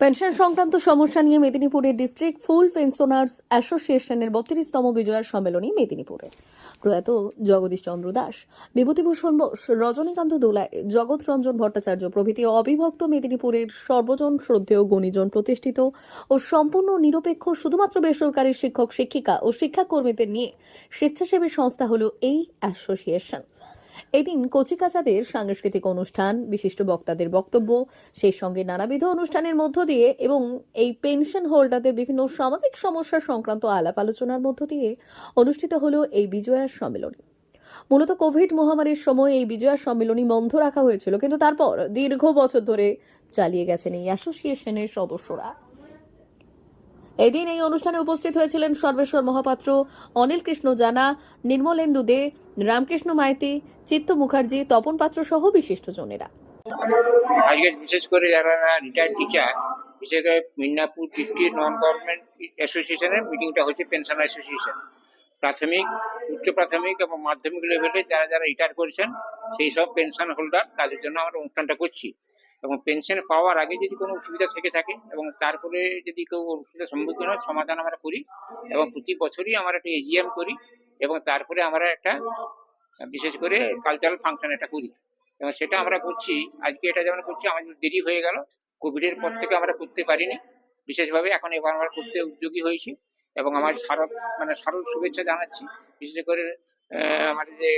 Pension সংক্রান্ত সমস্যা নিয়ে মেদিনীপুরের ডিস্ট্রিক্ট ফুল পেনশনার্স অ্যাসোসিয়েশনের বত্রিশতম বিজয়ার সম্মেলনী মেদিনীপুরে। প্রয়াত জগদীশ চন্দ্র দাস, বিভূতিভূষণ বোস, রজনীকান্ত দোলায় জগৎ রঞ্জন ভট্টাচার্য প্রভৃতি অবিভক্ত মেদিনীপুরের সর্বজন শ্রদ্ধেয় গুণীজন প্রতিষ্ঠিত ও সম্পূর্ণ নিরপেক্ষ শুধুমাত্র বেসরকারি শিক্ষক, শিক্ষিকা ও শিক্ষাকর্মীদের নিয়ে স্বেচ্ছাসেবী সংস্থা হল এই অ্যাসোসিয়েশন। এদিন কচিকাচাদের সাংস্কৃতিক অনুষ্ঠান, বিশিষ্ট বক্তাদের বক্তব্য, সেই সঙ্গে নানাবিধ অনুষ্ঠানের মধ্য দিয়ে এবং এই পেনশন হোল্ডারদের বিভিন্ন সামাজিক সমস্যা সংক্রান্ত আলাপ আলোচনার মধ্য দিয়ে অনুষ্ঠিত হলো এই বিজয়া সম্মেলনী। মূলত কোভিড মহামারীর সময় এই বিজয়া সম্মেলনী বন্ধ রাখা হয়েছিল, কিন্তু তারপর দীর্ঘ বছর ধরে চালিয়ে গেছেন এই অ্যাসোসিয়েশনের সদস্যরা। এদিন এই অনুষ্ঠানে উপস্থিত হয়েছিলেন সর্বেশ্বর মহাপাত্র, অনিল কৃষ্ণ জানা, নির্মলেন্দু দে, রামকৃষ্ণ মাইতি, চিত্ত মুখার্জি, তপন পাত্র সহ বিশিষ্টজনেরা আজকে বিশেষ করে যারা রিটায়ার্ড টিচার বিশেষ করে মিদনাপুর ডিস্ট্রিক্ট নন গভর্নমেন্ট অ্যাসোসিয়েশনের মিটিংটা হচ্ছে পেনশন অ্যাসোসিয়েশন প্রাথমিক, উচ্চ প্রাথমিক এবং মাধ্যমিক লেভেলে যারা যারা রিটায়ার করেছেন, সেই সব পেনশন হোল্ডার তাদের জন্য আমরা অনুষ্ঠানটা করছি। এবং পেনশন পাওয়ার আগে যদি কোনো অসুবিধা থেকে থাকে এবং তারপরে যদি কেউ অসুবিধার সম্মুখীন হয় সমাধান আমরা করি এবং প্রতি বছরই আমরা একটা এজিএম করি এবং তারপরে আমরা একটা বিশেষ করে কালচারাল ফাংশন এটা করি। এবং সেটা আমরা করছি। আজকে এটা যেমন করছি আমাদের দেরি হয়ে গেল। কোভিডের পর থেকে আমরা করতে পারিনি। বিশেষভাবে এখন এবার আমরা করতে উদ্যোগী হয়েছি এবং আমার শারদ মানে শারদ শুভেচ্ছা জানাচ্ছি। বিশেষ করে আমাদের যে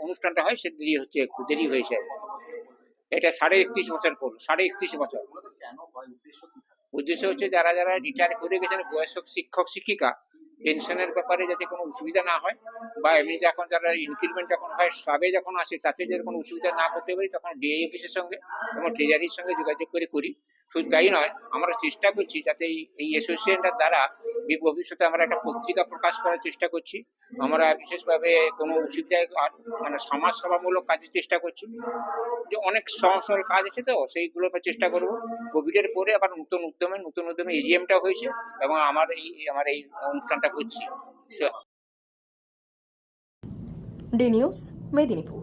অনুষ্ঠানটা হয় সে দেরি হচ্ছে একটু দেরি হয়েছে এটা সাড়ে একত্রিশ বছর পর সাড়ে একত্রিশ বছর। উদ্দেশ্য হচ্ছে যারা যারা রিটায়ার করে গেছেন বয়স্ক শিক্ষক শিক্ষিকা পেনশনের ব্যাপারে যাতে কোনো অসুবিধা না হয় বা এমনি যখন যারা ইনক্রিমেন্ট যখন হয় সাবে যখন আসে তাতে যদি কোনো অসুবিধা না করতে পারি তখন ডিএ অফিসের সঙ্গে এবং ট্রেজারির সঙ্গে যোগাযোগ করে করি। শুধু তাই নয় আমরা চেষ্টা করছি যাতে এই অ্যাসোসিয়েশনটার দ্বারা ভবিষ্যতে আমরা একটা পত্রিকা প্রকাশ করার চেষ্টা করছি। আমরা বিশেষভাবে কোনো অসুবিধায় মানে সমাজ সেবামূলক কাজের চেষ্টা করছি। যে অনেক সরল কাজ আছে তো, সেইগুলো চেষ্টা করব। কোভিডের পরে আবার নতুন উদ্যমে নতুন উদ্যমে এজিএমটা হয়েছে এবং আমার এই আমার এই অনুষ্ঠানটা করছি ডি নিউজ মেদিনীপুর